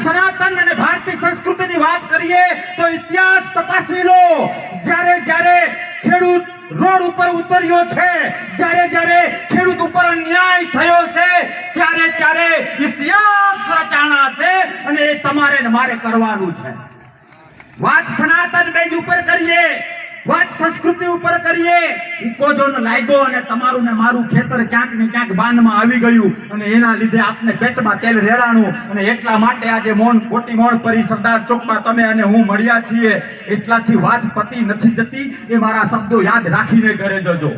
સનાતન અને ભારતીય સંસ્કૃતિની વાત કરીએ તો ઇતિહાસ તપાસી લો. જ્યારે જ્યારે ખેડૂત રોડ ઉપર ઉતર્યો છે, જ્યારે જ્યારે ખેડૂત ઉપર અન્યાય થયો છે, ત્યારે ત્યારે ઇતિહાસ રચાણા છે અને એ તમારે મારે કરવાનું છે. વાત સનાતન બેજ ઉપર કરીએ. વાત સંસ્કૃતિ ઉપર કરીએ ઇકોઝોન લાગ્યો અને તમારું ને મારું ખેતર ક્યાંક ને ક્યાંક બાંધમાં આવી ગયું. અને એના લીધે આપને પેટમાં તેલ રેડાણું. અને એટલા માટે આજે મોન ખોટી મોણ પરી સરદાર ચોકમાં તમે અને હું મળ્યા છીએ. એટલાથી વાત પતી નથી જતી. એ મારા શબ્દો યાદ રાખીને ઘરે જજો.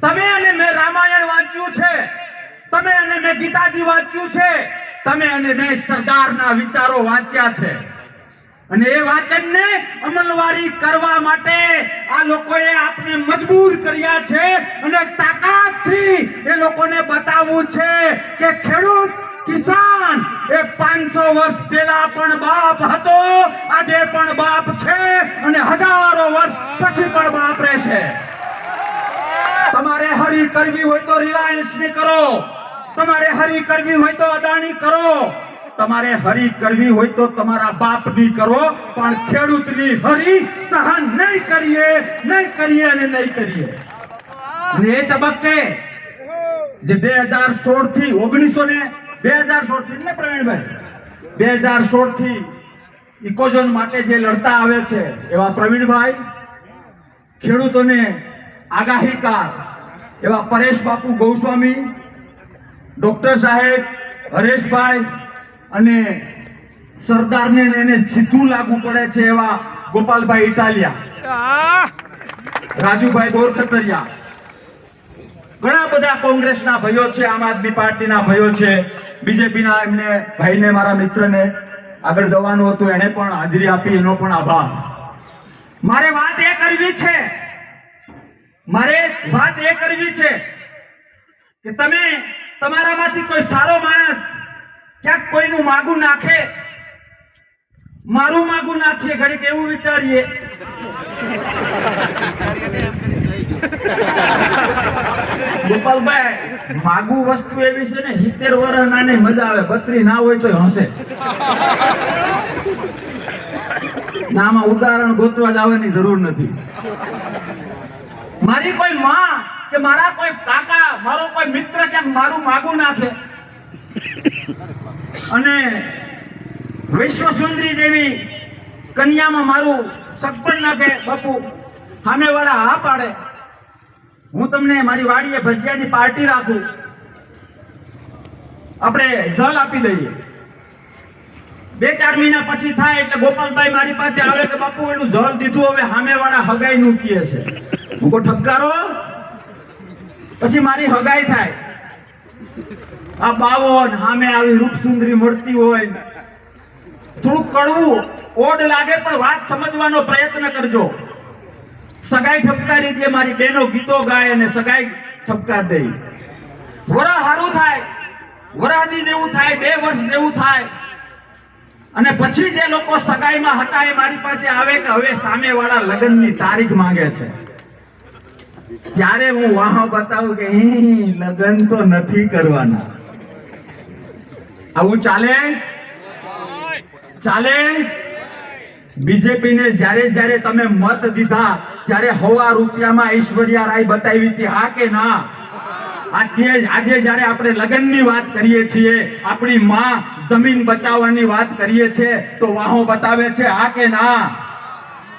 તમે અને મેં રામાયણ વાંચ્યું છે. તમે અને મેં ગીતાજી વાંચ્યું છે. તમે અને મેં સરદારના વિચારો વાંચ્યા છે. અને એ વાંચનને અમલવારી કરવા માટે આ લોકોએ આપને મજબૂર કર્યા છે અને તાકાતથી એ લોકોને બતાવવું છે કે ખેડૂત કિસાન એ 500 વર્ષ પહેલા પણ બાપ હતો, આજે પણ બાપ છે અને હજારો વર્ષ પછી પણ બાપ રહેશે તમારે હરી કરવી હોય તો રિલાયન્સની કરો. તમારે હરી કરવી હોય તો અદાણી કરો. તમારે હરી કરવી હોય તો તમારા બાપની કરો, પણ ખેડૂતની હરી સહન નહીં કરીએ નહીં કરીએ અને નહીં કરીએ. એ તબક્કે જે બે હજાર સોળથી ઓગણીસો ને, બે હજાર સોળથી ને પ્રવીણભાઈ, બે હજાર સોળથી ઇકોઝોન માટે જે લડતા આવે છે, એવા પ્રવીણભાઈ, ખેડૂતોને આગાહીકાર એવા પરેશ બાપુ ગૌસ્વામી, ડોક્ટર સાહેબ હરેશભાઈ અને સરદારને એને સીધું લાગુ પડે છે એવા ગોપાલભાઈ ઇટાલિયા. રાજુભાઈ બોરખતરિયા ઘણા બધા કોંગ્રેસના ભાઈઓ છે, આમ આદમી પાર્ટીના ભાઈઓ છે. બીજેપીના એમને, ભાઈને, મારા મિત્રને આગળ જવાનું હતું એને પણ હાજરી આપી, એનો પણ આભાર. મારે વાત એ કરવી છે, મારે વાત એ કરવી છે કે તમે તમારામાંથી કોઈ સારો માણસ ક્યાંક કોઈનું માગું નાખે? મારું માગું નાખીએ ઘડીક, એવું વિચારીએ. ગોપાલભાઈ, માગું વસ્તુ એવી છે ને, સિત્તેર વર્ષ નાને મજા આવે, બત્રી ના હોય તો હશે. નામાં ઉદાહરણ ગોતવા જવાની જરૂર નથી. મારી કોઈ માં કે મારા કોઈ કાકા, મારો કોઈ મિત્ર ક્યાંક મારું માગું નાખે? અને વિશ્વ સુંદરી જેવી કન્યામાં મારું સગપણ નાખે બાપુ. સામેવાળા હા પાડે. હું તમને મારી વાડીએ ભજીયાની પાર્ટી રાખું. આપણે જલ આપી દઈએ. બે ચાર મહિના પછી થાય એટલે ગોપાલભાઈ મારી પાસે આવે કે બાપુ, એનું જલ દીધું, હવે સામે વાળા હગાઈ નું કીએ છે. હું ઠપકારો. પછી મારી હગાઈ થાય. આ બાવન સામે આવી રૂપસુંદરી મળતી હોય. થોડુંક કડવું, ઓડ લાગે, પણ વાત સમજવાનો પ્રયત્ન કરજો. સગાઈ ઠપકારી દે, મારી બેનો ગીતો ગાય અને સગાઈ ઠપકાર દે. વરા હારું થાય વરાદી જેવું થાય, બે વર્ષ જેવું થાય. અને પછી જે લોકો સગાઈમાં હતા, એ મારી પાસે આવે કે હવે સામેવાળા લગ્નની તારીખ માંગે છે. ત્યારે હું વાહ બતાવું કે લગ્ન તો નથી કરવાના. આવું ચાલે? ચાલે? બીજેપી ને જ્યારે જ્યારે તમે મત દીધા, ત્યારે હવા રૂપિયામાં ઐશ્વર્યા રાય બતાવી હતી, હા કે ના? આજે આજે જ્યારે આપણે લગ્નની વાત કરીએ છીએ, આપણી માં જમીન બચાવવાની વાત કરીએ છીએ તો વાહો બતાવે છે, હા કે ના?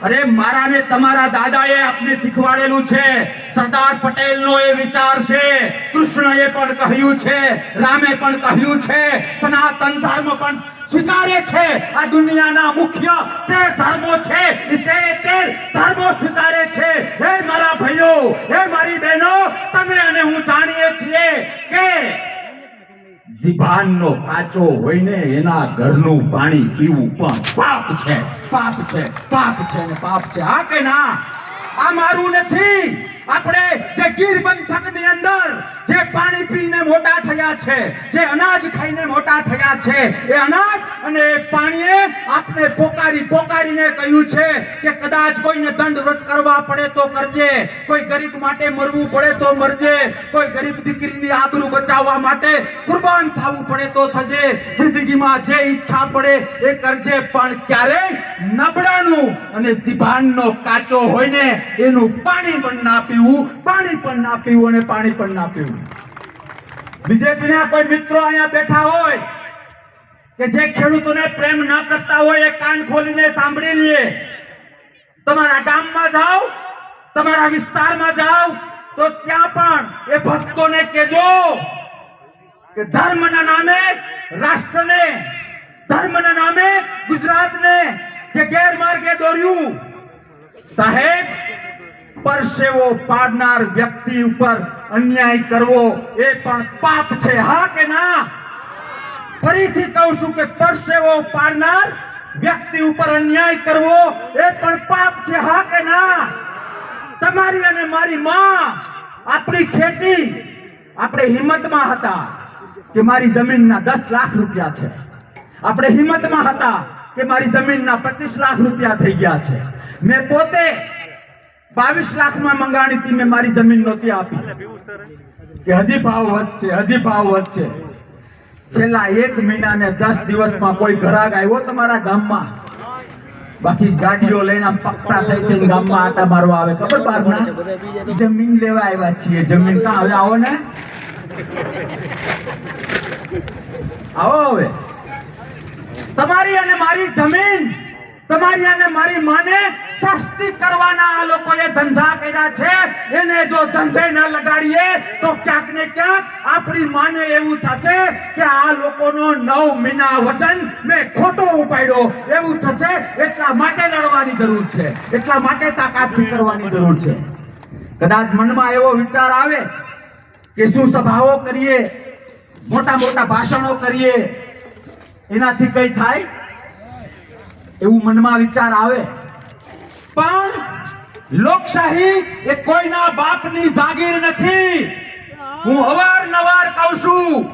અરે મારા ને તમારા દાદાએ આપને શીખવાડેલું છે. સરદાર પટેલનો એ વિચાર છે. કૃષ્ણએ પણ કહ્યું છે. રામે પણ કહ્યું છે. સનાતન ધર્મ પણ સ્વીકારે છે. આ દુનિયાના મુખ્ય તેર ધર્મો છે. તેરે તેર ધર્મો સ્વીકારે છે. હે મારા ભાઈઓ, હે મારી બહેનો, તમે અને હું જાણીએ છીએ કે જીભાનનો કાચો હોય ને એના ઘરનું પાણી પીવું પણ પાપ છે પાપ છે પાપ છે ને પાપ છે. હા કે ના? આ મારું નથી. આપણે જે ગીર પંથકની અંદર જે પાણી પીને મોટા થયા છે, જે અનાજ ખાઈને મોટા થયા છે, એ અનાજ અને પાણીએ આપણે પોકારી પોકારીને કહ્યું છે કે કદાચ કોઈને દંડ વ્રત કરવા પડે તો કરજે, કોઈ ગરીબ માટે મરવું પડે તો મરજે, કોઈ ગરીબ દીકરીની આબરૂ બચાવવા માટે કુરબાન થવું પડે તો થજે, જિંદગીમાં જે ઈચ્છા પડે એ કરજે, પણ ક્યારેય નબળાનું અને જીભાનનો કાચો હોય ને એનું પાણી પણ ના પીવું. પાણી પણ ના પીવું અને પાણી પણ ના પીવું બીજેપીના કોઈ મિત્રો અહીંયા બેઠા હોય કે જે ખેડૂતોને પ્રેમ ન કરતા હોય, એ કાન ખોલીને સાંભળી લે. તમારા ગામમાં જાઓ, તમારા વિસ્તારમાં જાઓ, તો ત્યાં પણ એ ભક્તોને કેજો કે ધર્મના નામે રાષ્ટ્રને, ધર્મના નામે ગુજરાતને જે ગેરમાર્ગે દોર્યું. સાહેબ પરસેવો પાડનાર વ્યક્તિ ઉપર અન્યાય કરવો એ પણ પાપ છે, હા કે ના? ફરીથી કહું છું કે પરસેવો પાડનાર વ્યક્તિ ઉપર અન્યાય કરવો એ પણ પાપ છે, હા કે ના? તમારી અને મારી માં, આપણી ખેતી આપણે હિંમતમાં હતા કે મારી જમીનના દસ લાખ રૂપિયા છે. આપણે હિંમતમાં હતા કે મારી જમીનના પચીસ લાખ રૂપિયા થઈ ગયા છે. મેં પોતે બાવીસ લાખમાં મંગાણી હતી મેં મારી જમીન નહોતી આપી. કે હજી ભાવ વધશે, હજી ભાવ વધશે. છેલ્લા એક મહિના ને દસ દિવસમાં કોઈ ઘરાક આવ્યો તમારા ગામમાં? બાકી ગાડીઓ લઈને પકતા થઈ થઈને ગામમાં આટા મારવા આવે. ખબર બારના? જમીન લેવા આવ્યા છીએ, જમીન કાં હવે આવો ને? આવો હવે. તમારી અને મારી જમીન તમારી અને મારી માને સસ્તી કરવાના આ લોકોએ ધંધા કર્યા છે. એને જો ધંધે ન લગાડીએ, તો ક્યાંક ને ક્યાંક આપણી માને એવું થશે કે આ લોકોનો નવ મહિના વચન મેં ખોટો ઉપાડ્યો. એવું થશે, એટલા માટે લડવાની જરૂર છે. એટલા માટે તાકાત કરવાની જરૂર છે. કદાચ મનમાં એવો વિચાર આવે કે શું સભાઓ કરીએ, મોટા મોટા ભાષણો કરીએ, એનાથી કઈ થાય? એવું મનમાં વિચાર આવે. પણ લોકશાહી એ કોઈના બાપની જાગીર નથી. હું અવારનવાર કહું છું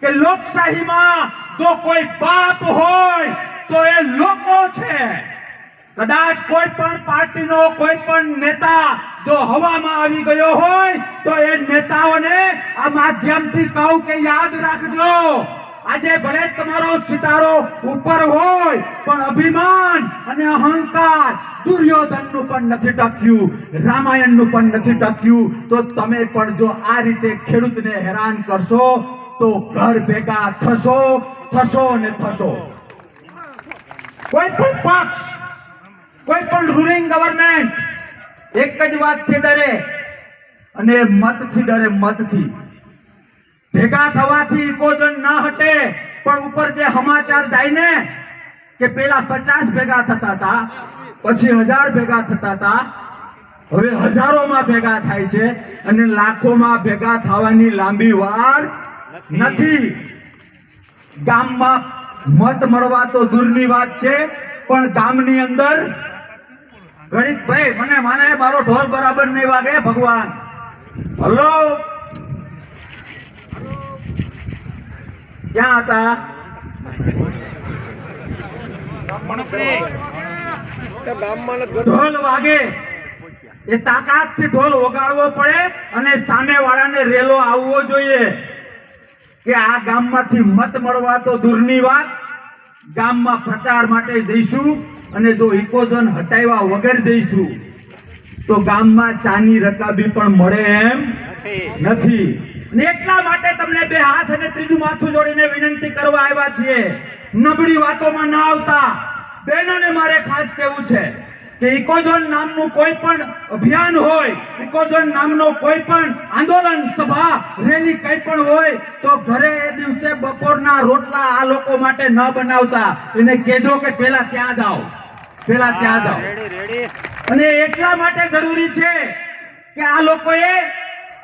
કે લોકશાહીમાં જો કોઈ બાપ હોય, તો એ લોકો છે. કદાચ કોઈ પણ પાર્ટીનો કોઈ પણ નેતા જો હવામાં આવી ગયો હોય, તો એ નેતાઓને આ માધ્યમથી કહું કે યાદ રાખજો. આજે ભલે તમારો સિતારો ઉપર હોય, પણ અભિમાન અને અહંકાર દુર્યોધનનું પણ નથી ટક્યું, રામાયણનું પણ નથી ટક્યું. તો તમે પણ જો આ રીતે ખેડૂતને હેરાન કરશો, તો ઘર ભેગા થશો થશો ને થશો. કોઈ પણ પક્ષ, કોઈ પણ રૂલિંગ ગવર્મેન્ટ એક જ વાતથી ડરે અને મતથી ડરે મતથી. ભેગા થવાથી ઇકોજન ના હટે. પણ ઉપર જે સમાચાર જાય ને, કે પેલા પચાસ ભેગા થતા હતા, પછી હજાર ભેગા થતા હતા, હવે હજારોમાં ભેગા થાય છે અને લાખોમાં ભેગા થવાની લાંબી વાર નથી. ગામમાં મત મળવા તો દૂરની વાત છે, પણ ગામની અંદર ગણિત ભાઈ મને માને મારો ઢોલ બરાબર નહીં વાગે, ભગવાન. હલો? ક્યાં હતા? ઢોલ વાગે. એ તાકાતથી ઢોલ વગાડવો પડે અને સામે વાળાને રેલો આવવો જોઈએ. કે આ ગામમાંથી મત મળવા તો દૂરની વાત. ગામમાં પ્રચાર માટે જઈશું અને જો ઇકોઝોન હટાવ્યા વગર જઈશું તો ગામમાં ચાની રકાબી પણ મળે એમ નથી. ને એટલા માટે તમને બે હાથ અને ત્રીજું માથું જોડીને વિનંતી કરવા આવ્યા છીએ. નબળી વાતોમાં ના આવતા. બહેનોને મારે ખાસ કહેવું છે કે ઇકોઝોન નામનું કોઈ પણ અભિયાન હોય ઇકોઝોન નામનો કોઈ પણ આંદોલન સભા રેલી કંઈ પણ હોય તો ઘરે એ દિવસે બપોરના રોટલા આ લોકો માટે ન બનાવતા. એને કહેજો કે પેલા ત્યાં જાઓ પેલા ત્યાં જાઓ અને એટલા માટે જરૂરી છે કે આ લોકોએ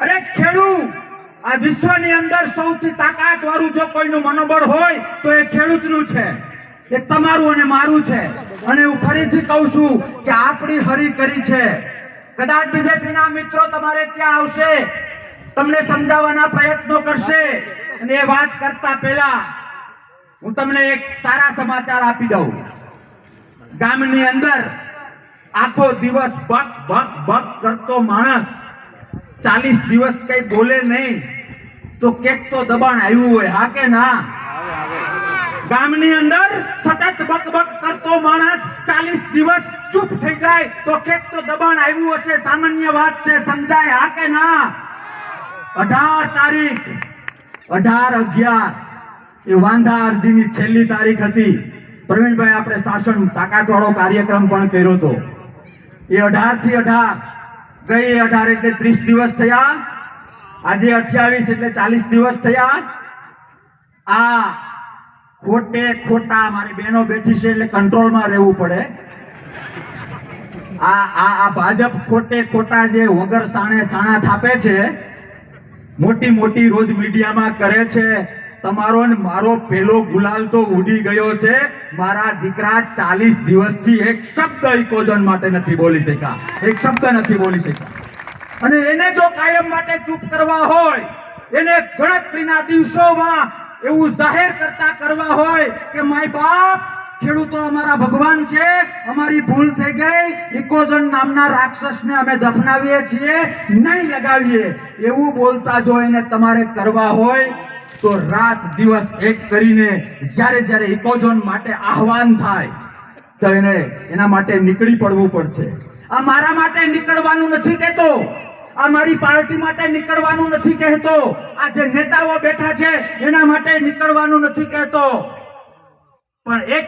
અરે ખેડૂત આ વિશ્વની અંદર સૌથી તાકાત વાળું જો કોઈનું મનોબળ હોય, તો એ ખેડૂતનું છે. એ તમારું અને મારું છે. અને હું ફરીથી કહું છું કે આપણી હરી કરી છે. કદાચ બીજેપીના મિત્રો તમારે ત્યાં આવશે, તમને સમજાવવાના પ્રયત્નો કરશે. અને એ વાત કરતા પહેલા હું તમને એક સારા સમાચાર આપી દઉં. ગામની અંદર આખો દિવસ બક બક બક કરતો માણસ ચાલીસ દિવસ કઈ બોલે નહીં, તો કેક તો દબાણ આવ્યું હોય, હા કે ના? ગામની અંદર સતત બક બક કરતો માણસ ચાલીસ દિવસ ચૂપ થઈ જાય, તો કેક તો દબાણ આવ્યું હશે, સામાન્ય વાત છે, સમજાય, હા કે ના? અઢાર તારીખ, અઢાર અગિયાર, એ વાંધા અરજીની છેલ્લી તારીખ હતી. પ્રવીણભાઈ, આપણે શાસન તાકાતવાળો કાર્યક્રમ પણ કર્યો હતો. એ અઢારથી અઢાર ગઈ અઢાર એટલે ત્રીસ દિવસ થયા. આજે અઠ્યાવીસ એટલે ચાલીસ દિવસ થયા. આ ખોટે ખોટા મારી બહેનો બેઠી છે એટલે કંટ્રોલમાં રહેવું પડે. આ આ આ ભાજપ ખોટે ખોટા જે વગર સાણે સાણા થાપે છે, મોટી મોટી રોજ મીડિયામાં કરે છે. તમારો ને મારો પેલો ગુલાલ તો ઉડી ગયો છે. મારા દીકરા ચાલીસ દિવસથી એક શબ્દ ઇકોજન માટે નથી બોલી શક્યા. એક શબ્દ નથી બોલી શક્યા. અને એને જો કાયમ માટે ચૂપ કરવા હોય, એને ગણતરીના દિવસોમાં એવું જાહેર કરતા કરવા હોય કે માય બાપ, ખેડૂતો અમારા ભગવાન છે, અમારી ભૂલ થઈ ગઈ ઇકોઝન નામના રાક્ષસને અમે દફનાવીએ છીએ, નહીં લગાવીએ. એવું બોલતા જો એને તમારે કરવા હોય તો રાત દિવસ એક કરીને જ્યારે જ્યારે ઇકોઝોન માટે આહવાન થાય, તો એને એના માટે નીકળી પડવું પડશે. આ મારા માટે નીકળવાનું નથી કહેતો. આ મારી પાર્ટી માટે નીકળવાનું નથી કહેતો. આ જે નેતાઓ બેઠા છે, એના માટે નીકળવાનું નથી કહેતો. પણ એક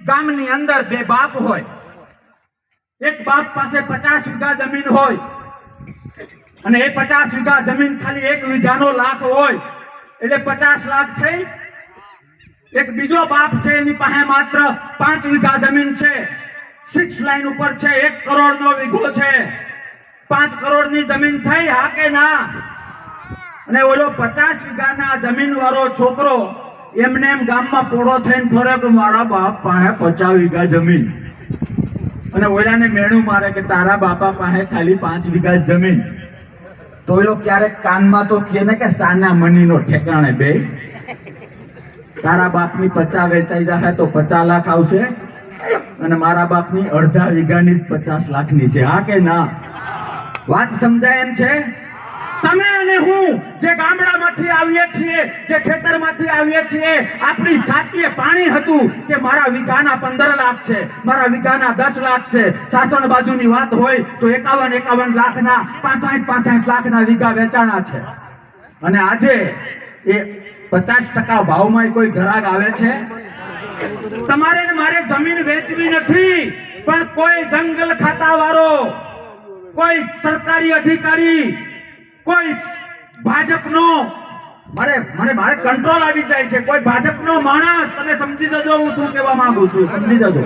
ગામની અંદર બે બાપ હોય. એક બાપ પાસે પચાસ વીઘા જમીન હોય અને એ પચાસ વીઘા જમીન ખાલી એક વીઘાનો લાખ હોય. એટલે પચાસ લાખ થઈ. એક બીજો બાપ છે, એની પાસે માત્ર પાંચ વીઘા જમીન છે. સિક્સ લાઈન ઉપર છે, એક કરોડ નો વીઘો છે. પાંચ કરોડની જમીન થઈ, હા કે ના? અને ઓલો પચાસ વીઘાના જમીન વાળો છોકરો, એમને એમ ગામમાં પોળો થઈને ફરે કે મારા બાપ પાસે પચાસ વીઘા જમીન. અને ઓલાને મેણું મારે કે તારા બાપા પાસે ખાલી પાંચ વીઘા જમીન. તો એ લોકો ક્યારેક કાનમાં તો કહે ને કે સાના મનીનો ઠેકાણે બે. તારા બાપની પચા વેચાઈ જશે તો પચાસ લાખ આવશે. અને મારા બાપની અડધા વીઘાની જ પચાસ લાખની છે. હા કે ના? વાત સમજાય એમ છે? તમે અને હું જે ગામડામાંથી આવીએ છીએ, જે ખેતરમાંથી આવીએ છીએ, આપણી જાતીય પાણી હતું કે મારા વીઘાના પંદર લાખ છે, મારા વીઘાના દસ લાખ છે. સાસણ બાજુની વાત હોય તો એકાવન એકાવન લાખના, પાસઠ પાસઠ લાખના વીઘા વેચાણા છે. અને આજે એ પચાસ ટકા ભાવમાં કોઈ ઘરાક આવે છે? તમારે મારે જમીન વેચવી નથી, પણ કોઈ જંગલ ખાતા વાળો કોઈ સરકારી અધિકારી કોઈ ભાજપનો, મારે, મને મારે કંટ્રોલ આવી જાય છે. કોઈ ભાજપનો માણસ, તમે સમજી જજો, હું શું કહેવા માંગુ છું. સમજી જજો.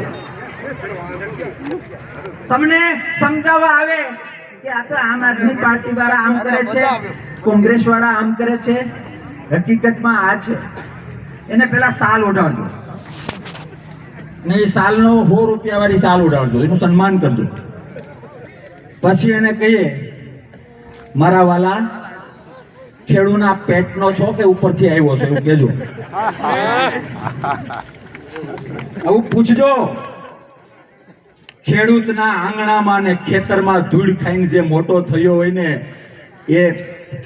તમને સમજાવવા આવે કે આ તો આમ આદમી પાર્ટી વાળા આમ કરે છે કોંગ્રેસ વાળા આમ કરે છે. હકીકતમાં આ છે. એને પેલા સાલ ઓઢાડજો ને એ સાલનો સો રૂપિયા વાળી સાલ ઉડાડજો. એનું સન્માન કરજો. પછી એને કહીએ મારા વાલા, ખેડૂના પેટનો છો કે ઉપરથી આવ્યો છો એવું કેજો આવું પૂછજો. ખેડૂતના આંગણામાં ને ખેતરમાં ધૂળ ખાઈને જે મોટો થયો હોય ને, એ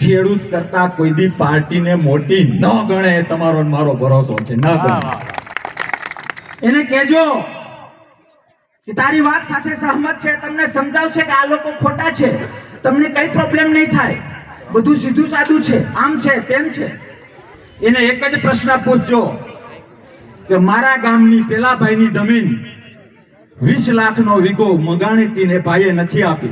ખેડૂત કરતા કોઈ દી પાર્ટીને મોટી ન ગણે તમારો મારો ભરોસો છે, ન ગણે. એને કહેજો કે તારી વાત સાથે સહમત છે, તમને સમજાવશે કે આ લોકો ખોટા છે. તમને કઈ પ્રોબ્લેમ નહીં થાય. બધું સીધું સાદું છે. આમ છે, તેમ છે. એને એક જ પ્રશ્ન પૂછજો કે મારા ગામની પેલા ભાઈની જમીન વીસ લાખનો વીઘો મગાણીતીને ભાઈએ નથી આપી.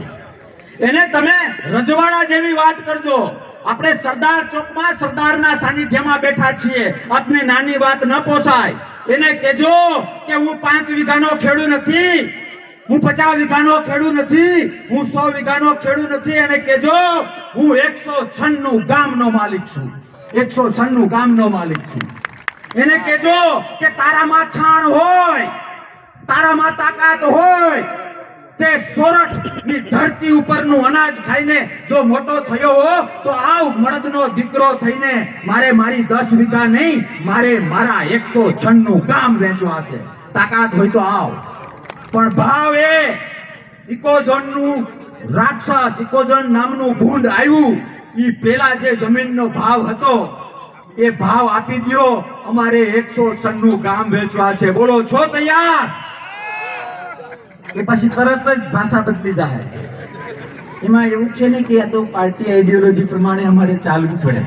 એને તમે રજવાડા જેવી વાત કરજો. આપણે સરદાર ચોકમાં સરદારના સાનિધ્યમાં બેઠા છીએ. આપને નાની વાત ન પોસાય. એને કહેજો કે હું પાંચ વીઘાનો ખેડૂ નથી. હું પચાસ વીઘાનો ખેડૂત નથી, હું સો વીઘાનો ખેડૂત નથી, એને કહેજો, હું એકસો છન્નું ગામનો માલિક છું. એકસો છન્નું ગામનો માલિક છું. એને કહેજો કે તારામાં છાણ હોય, તારામાં તાકાત હોય, તે સોરઠની ધરતી ઉપરનું અનાજ ખાઈને જો મોટો થયો હો, તો આવ મળદનો દીકરો થઈને મારે મારી દસ વીઘા નહીં, મારે મારા એકસો છન્નું ગામ વેચવા છે. તાકાત હોય તો આવ. પણ ભાવ એ ઇકોઝોનનું રાક્ષસ ઇકોઝોન નામનું ભૂંડ આવ્યું. એ પેલા જે જમીનનો ભાવ હતો, એ ભાવ આપી દો અમારે એકસો છન્નું ગામ વેચવા છે. બોલો, છો તૈયાર? એ પછી તરત જ ભાષા બદલી જાય. એમાં એવું છે ને કે આ તો પાર્ટી આઈડિયોલોજી પ્રમાણે અમારે ચાલવું પડે.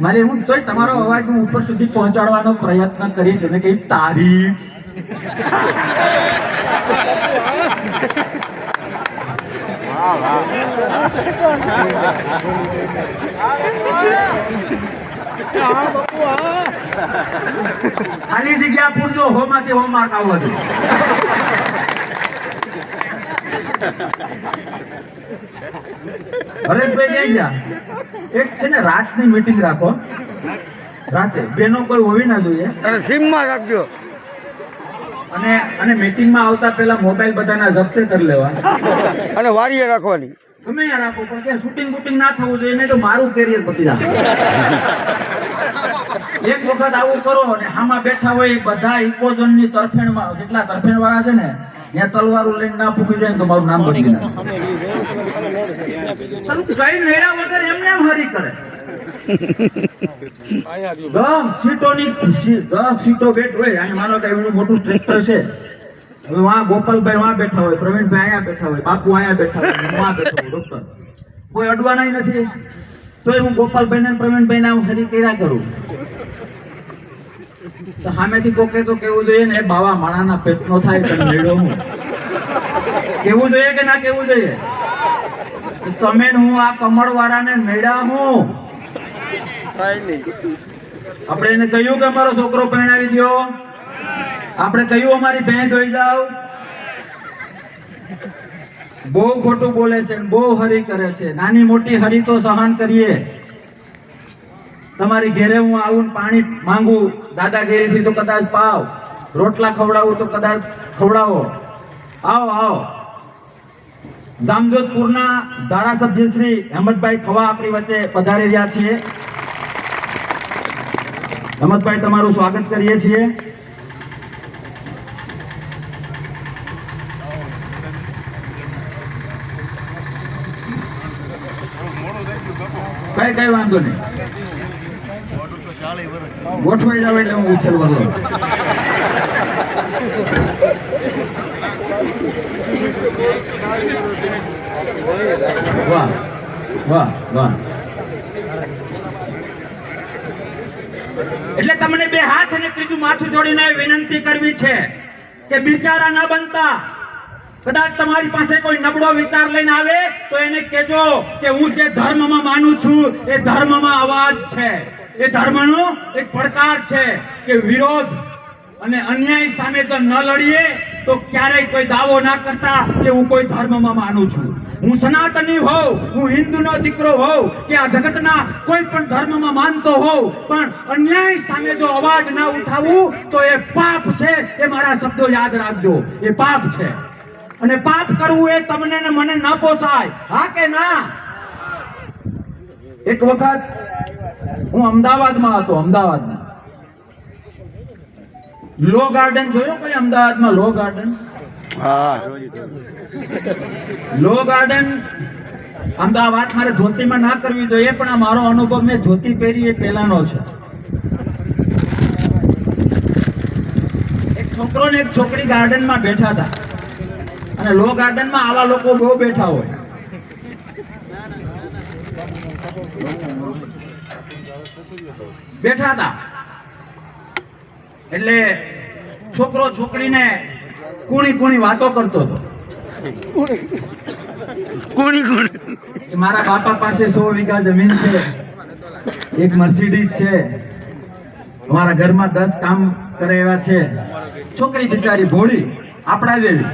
મારે હું જોઈ, તમારો અવાજ હું ઉપર સુધી પહોંચાડવાનો પ્રયત્ન કરીશ. અને કઈ તારી ખાલી જગ્યા પૂરજો, હોમાંથી હો માર્ક આવવા દો હરેશભાઈ ક્યાં ગયા? એક છે ને, રાતની મીટિંગ રાખો. રાતે. બેનો કોઈ હોવી ના જોઈએ. અને સીમમાં રાખજો. અને અને મીટિંગમાં આવતા પહેલા મોબાઈલ બધાના જપ્તે કરી લેવા. અને વારીએ રાખવાની. ગમે યાર રાખો પણ કે શૂટિંગ બુટિંગ ના થવું જોઈએ નહીં તો મારું કેરિયર પતી જાય એક વખત આવું કરો અને હામાં બેઠા હોય બધા ઇકોઝોનની તરફેણમાં જેટલા તરફેણ વાળા છે ને ત્યાં તલવારું લઈને ના ફૂકી જાય ને તો મારું નામ બદલી નાખે. કઈ નેડા વગર એમને એમ હરી કરે. ને ને કરું. સામેથી કોકે તો કેવું જોઈએ ને બાવા માણાના પેટનો થાય તો મેળો હું. કેવું જોઈએ કે ના કેવું જોઈએ? તમે હું આ કમળ વાળાને નડ્યા હું. આપણે એને કહ્યું કે અમારો છોકરો પહેણાવી દો આપણે કહ્યું અમારી ભેં ધોઈ જાવ બહુ ખોટું બોલે છે બહુ હરી કરે છે. નાની મોટી હરી તો સહન કરીએ. તમારી ઘેરે હું આવું પાણી માંગુ, દાદાગીરીથી તો કદાચ પાવ. રોટલા ખવડાવું તો કદાચ ખવડાવો. આવો આવો. જામજોધપુરના ધારાસભ્ય શ્રી હેમંતભાઈ ખવા આપણી વચ્ચે પધારી રહ્યા છીએ. હેમંતભાઈ તમારું સ્વાગત કરીએ છીએ. કઈ કઈ વાંધો નહીં. ગોઠવાઈ જાવ એટલે હું ઉછેર વરલો. વાહ વાહ વાહ. એટલે તમને બે હાથ અને ત્રીજું માથું જોડીને વિનંતી કરવી છે કે બિચારા ના બનતા. કદાચ તમારી પાસે કોઈ નબળો વિચાર લઈને આવે તો એને કહેજો કે હું જે ધર્મમાં માનું છું, એ ધર્મમાં અવાજ છે. એ ધર્મનો એક પડકાર છે કે વિરોધ અને અન્યાય સામે જો ન લડીએ, તો ક્યારેય કોઈ દાવો ના કરતા કે હું કોઈ ધર્મમાં માનું છું. હું સનાતની હોઉં, હું હિન્દુનો દીકરો હોઉં, કે આ જગતના કોઈ પણ ધર્મમાં માનતો હોઉં, પણ અન્યાય સામે જો અવાજ ના ઉઠાવું, તો એ પાપ છે, એ મારા શબ્દો યાદ રાખજો. એ પાપ છે. અને પાપ કરવું એ તમને ને મને ન પોસાય. હા કે ના? એક વખત હું અમદાવાદમાં હતો, અમદાવાદમાં. લો ગાર્ડન જોયો કોઈ અમદાવાદમાં લો ગાર્ડન? Law garden. વાત મારે ધોતીમાં ના કરવી જોઈએ, પણ આ મારો અનુભવ મેં ધોતી પહેરી એ પહેલાનો છે. એક છોકરો ને એક છોકરી ગાર્ડનમાં બેઠા હતા. અને લો ગાર્ડનમાં આવા લોકો બહુ બેઠા હોય. બેઠા હતા. એટલે છોકરો છોકરીને કુણી કુણી વાતો કરતો હતો. કોણી કુણી. મારા બાપા પાસે સો વીઘા જમીન છે. એક મર્સિડીઝ છે. અમારા ઘરમાં દસ કામ કરે એવા છે. છોકરી બિચારી ભોળી આપણા જેવી.